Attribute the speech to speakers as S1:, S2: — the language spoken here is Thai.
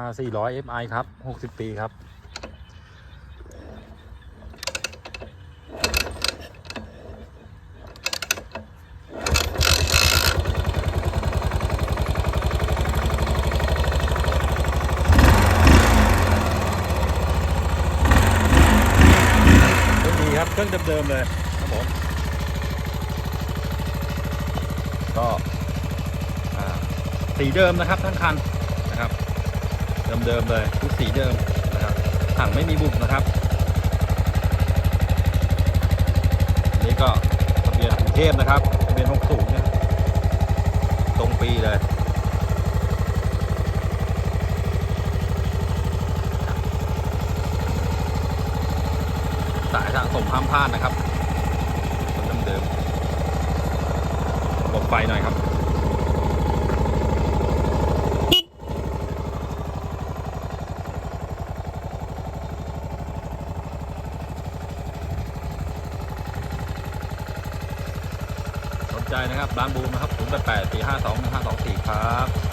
S1: R 400 FI ครับ 60 ปีครับเครื่องดีครับ เครื่องเดิมๆเลยครับผม ก็สีเดิมนะครับทั้งคัน เดิมๆเลยทุกสีเดิมนะครับถังไม่มีบุบนะครับอันนี้ก็ทะเบียนกรุงเทพนะครับทะเบียน60เนี่ยตรงปีเลยสายสะสมห้ามพลาดนะครับเดิมๆหลบไฟหน่อยครับ ใจนะครับร้านบูมนะครับ0 8 8 4 5 2 1 5 2 4 ครับ